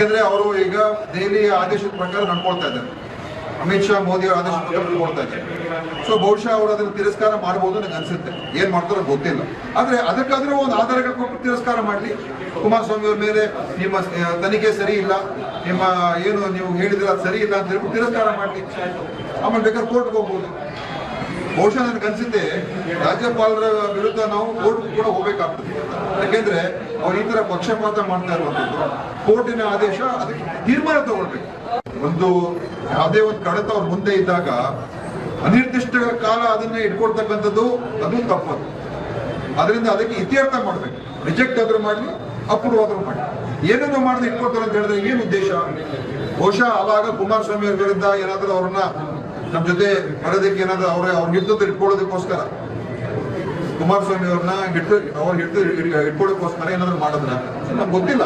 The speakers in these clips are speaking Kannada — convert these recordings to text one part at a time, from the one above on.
ಯಾಕಂದ್ರೆ ಅವರು ಈಗ ದೆಹಲಿಯ ಆದೇಶದ ಪ್ರಕಾರ ನಡ್ಕೊಳ್ತಾ ಇದ್ದಾರೆ. ಅಮಿತ್ ಶಾ, ಮೋದಿ ಅವರ ಆದೇಶದ ಪ್ರಕಾರ ನಡ್ಕೊಳ್ತಾ ಇದ್ದಾರೆ. ಸೊ ಬಹುಶಃ ಅವರು ಅದನ್ನು ತಿರಸ್ಕಾರ ಮಾಡಬಹುದು ನನಗೆ ಅನ್ಸುತ್ತೆ. ಏನ್ ಮಾಡ್ತಾರೋ ಗೊತ್ತಿಲ್ಲ. ಆದ್ರೆ ಅದಕ್ಕಾದ್ರೂ ಒಂದು ಆಧಾರಗಳು ಕೊಟ್ಟು ತಿರಸ್ಕಾರ ಮಾಡಲಿ. ಕುಮಾರಸ್ವಾಮಿ ಅವ್ರ ಮೇಲೆ ನಿಮ್ಮ ತನಿಖೆ ಸರಿ ಇಲ್ಲ. ನಿಮ್ಮ, ಏನು ನೀವು ಹೇಳಿದ್ರೆ ಅದು ಸರಿ ಇಲ್ಲ ಅಂತ ಹೇಳ್ಬಿಟ್ಟು ತಿರಸ್ಕಾರ ಮಾಡಲಿ. ಆಮೇಲೆ ಬೇಕಾದ್ರೆ ಕೋರ್ಟ್ಗೆ ಹೋಗ್ಬೋದು. ಬಹುಶಃ ನನಗೆ ಅನ್ಸುತ್ತೆ ರಾಜ್ಯಪಾಲರ ವಿರುದ್ಧ ನಾವು ಕೋರ್ಟ್ ಕೂಡ ಹೋಗ್ಬೇಕಾಗ್ತದೆ. ಯಾಕೆಂದ್ರೆ ಅವ್ರು ಈ ತರ ಪಕ್ಷಪಾತ ಮಾಡ್ತಾ ಇರುವಂತದ್ದು ಕೋರ್ಟಿನ ಆದೇಶ ಅದಕ್ಕೆ ತೀರ್ಮಾನ ತಗೊಳ್ಬೇಕು. ಒಂದು ಯಾವುದೇ ಒಂದು ಕಡತ ಅವ್ರ ಮುಂದೆ ಇದ್ದಾಗ ಅನಿರ್ದಿಷ್ಟ ಕಾಲ ಅದನ್ನ ಇಟ್ಕೊಳ್ತಕ್ಕಂಥದ್ದು, ಅದು ತಪ್ಪದು. ಅದರಿಂದ ಅದಕ್ಕೆ ಇತ್ಯರ್ಥ ಮಾಡ್ಬೇಕು. ರಿಜೆಕ್ಟ್ ಆದ್ರೂ ಮಾಡಲಿ, ಅಪ್ರೂವ್ ಆದ್ರೂ ಮಾಡಿ ಏನನ್ನು ಮಾಡಿದ್ರೆ ಇಟ್ಕೊಳ್ತಾರೆ ಅಂತ ಹೇಳಿದ್ರೆ ಏನು ಉದ್ದೇಶ? ಬಹುಶಃ ಅವಾಗ ಕುಮಾರಸ್ವಾಮಿ ಅವರ ವಿರುದ್ಧ ಏನಾದ್ರೂ ಅವ್ರನ್ನ ನಮ್ಮ ಜೊತೆ ಬರೋದಕ್ಕೆ ಏನಾದ್ರು ಅವ್ರ ಅವ್ರ ಹಿಡಿದು ಇಟ್ಕೊಳ್ಳೋದಕ್ಕೋಸ್ಕರ. ಕುಮಾರಸ್ವಾಮಿ ಅವ್ರನ್ನ ಹಿಟ್ಟು ಅವ್ರ ಹಿಡಿದು ಇಟ್ಕೊಳ್ಳೋಕ್ಕೋಸ್ಕರ ಏನಾದ್ರು ಮಾಡೋದನ್ನ. ನಮ್ಗೆ ಗೊತ್ತಿಲ್ಲ.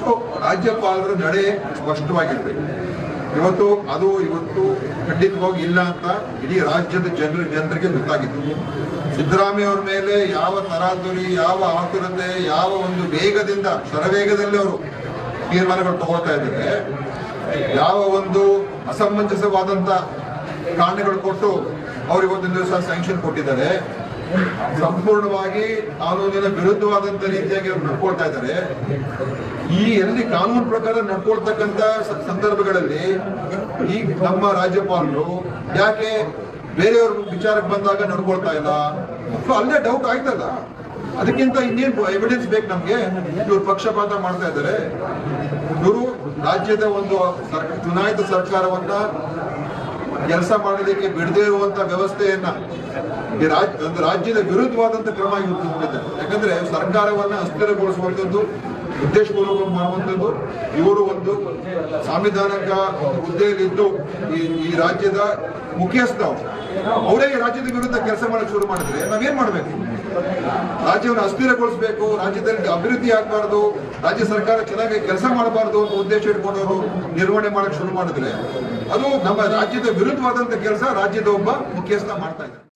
ಸೊ, ರಾಜ್ಯಪಾಲರ ನಡೆ ಸ್ಪಷ್ಟವಾಗಿರ್ತದೆ ಇವತ್ತು ಅದು ಇವತ್ತು ಖಂಡಿತವಾಗಿ ಇಲ್ಲ ಅಂತ ಇಡೀ ರಾಜ್ಯದ ಜನರ ಜನರಿಗೆ ಗೊತ್ತಾಗಿತ್ತು. ಸಿದ್ದರಾಮಯ್ಯ ಅವ್ರ ಮೇಲೆ ಯಾವ ತರಾತುರಿ, ಯಾವ ಆತುರತೆ, ಯಾವ ಒಂದು ವೇಗದಿಂದ ಸರವೇಗದಲ್ಲಿ ಅವರು ತೀರ್ಮಾನಗಳು ತಗೊಳ್ತಾ ಇದ್ದಾರೆ. ಯಾವ ಒಂದು ಅಸಮಂಜಸವಾದಂತ ಕಾರಣಗಳು ಕೊಟ್ಟು ಅವರಿಗೊಂದು ದಿವಸ ಸ್ಯಾಂಕ್ಷನ್ ಕೊಟ್ಟಿದ್ದಾರೆ. ಸಂಪೂರ್ಣವಾಗಿ ಕಾನೂನಿನ ವಿರುದ್ಧವಾದಂತ ರೀತಿಯಾಗಿ ಅವ್ರು ನಡ್ಕೊಳ್ತಾ ಇದ್ದಾರೆ. ಈ ಎಲ್ಲಿ ಕಾನೂನು ಪ್ರಕಾರ ನಡ್ಕೊಳ್ತಕ್ಕಂತ ಸಂದರ್ಭಗಳಲ್ಲಿ ಈ ನಮ್ಮ ರಾಜ್ಯಪಾಲರು ಯಾಕೆ ಬೇರೆಯವ್ರ ವಿಚಾರಕ್ಕೆ ಬಂದಾಗ ನಡ್ಕೊಳ್ತಾ ಇಲ್ಲ? ಅಲ್ಲೇ ಡೌಟ್ ಆಯ್ತಲ್ಲ? ಅದಕ್ಕಿಂತ ಇನ್ನೇನು ಎವಿಡೆನ್ಸ್ ಬೇಕು ನಮ್ಗೆ? ಇವ್ರು ಪಕ್ಷಪಾತ ಮಾಡ್ತಾ ಇದ್ದಾರೆ. ಇವರು ರಾಜ್ಯದ ಒಂದು ಚುನಾಯಿತ ಸರ್ಕಾರವನ್ನ ಕೆಲಸ ಮಾಡೋದಕ್ಕೆ ಬಿಡದೇ ಇರುವಂತ ವ್ಯವಸ್ಥೆಯನ್ನ ಈ ರಾಜ್ಯದ ವಿರುದ್ಧವಾದಂತ ಕ್ರಮ ಇವತ್ತು ಯಾಕಂದ್ರೆ ಸರ್ಕಾರವನ್ನ ಅಸ್ಥಿರಗೊಳಿಸುವಂತದ್ದು ಉದ್ದೇಶಪೂರ್ವಕ ಮಾಡುವಂಥದ್ದು. ಇವರು ಒಂದು ಸಾಂವಿಧಾನಿಕ ಹುದ್ದೆಯಲ್ಲಿದ್ದು ಈ ಈ ರಾಜ್ಯದ ಮುಖ್ಯಸ್ಥ. ಅವರು. ರಾಜ್ಯದ ವಿರುದ್ಧ ಕೆಲಸ ಮಾಡಕ್ಕೆ ಶುರು ಮಾಡಿದ್ರೆ ನಾವೇನ್ ಮಾಡ್ಬೇಕು? ರಾಜ್ಯವನ್ನು ಅಸ್ಥಿರಗೊಳಿಸಬೇಕು, ರಾಜ್ಯದಲ್ಲಿ ಅಭಿವೃದ್ಧಿ ಆಗಬಾರ್ದು, ರಾಜ್ಯ ಸರ್ಕಾರ ಚೆನ್ನಾಗಿ ಕೆಲಸ ಮಾಡಬಾರ್ದು ಅಂತ ಉದ್ದೇಶ ಇಟ್ಕೊಂಡು ಅವರು ನಿರ್ವಹಣೆ ಮಾಡಕ್ಕೆ ಶುರು ಮಾಡಿದ್ರೆ ಅದು ನಮ್ಮ ರಾಜ್ಯದ ವಿರುದ್ಧವಾದಂತ ಕೆಲಸ, ರಾಜ್ಯದ ಒಬ್ಬ ಮುಖ್ಯಸ್ಥ ಮಾಡ್ತಾ ಇದ್ದಾರೆ.